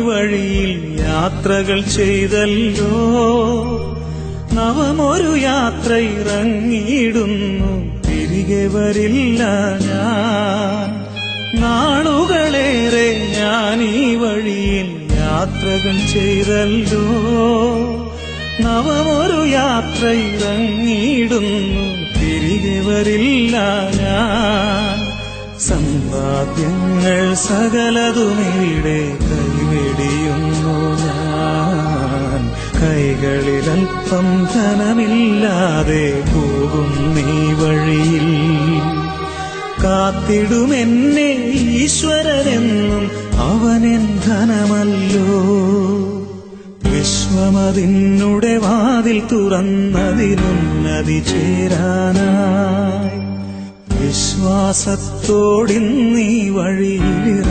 വഴിയിൽ യാത്രകൾ ചെയ്തല്ലോ. നവമൊരു യാത്ര ഇറങ്ങിയിടുന്നു. തിരികെ വരില്ല ഞാൻ. നാളുകളേറെ ഞാൻ ഈ വഴിയിൽ യാത്രകൾ ചെയ്തല്ലോ. നവമൊരു യാത്ര ഇറങ്ങിയിടുന്നു. തിരികെ വരില്ല സമ്പാദ്യങ്ങൾ സകലതുമിവിടെ കൈവെടിയുന്നു ഞാൻ. കൈകളിലൽപ്പം ധനമില്ലാതെ പോകും നീ വഴിയിൽ. കാത്തിടുമെന്നെ ഈശ്വരനെന്നും അവനെൻ ധനമല്ലോ. വിശ്വമതിന്നുടെ വാതിൽ തുറന്നതിനുന്നതി ചേരാനായി. വിശ്വാസത്തോടിന്നീ വഴിയിലിറ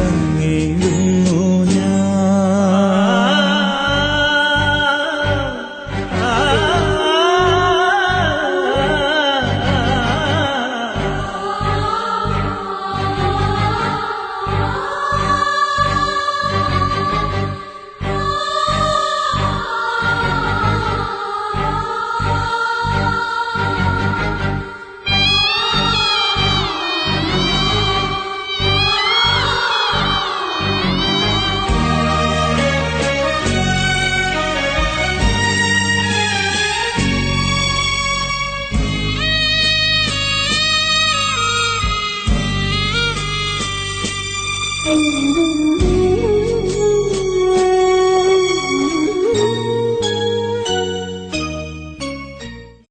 嗯嗯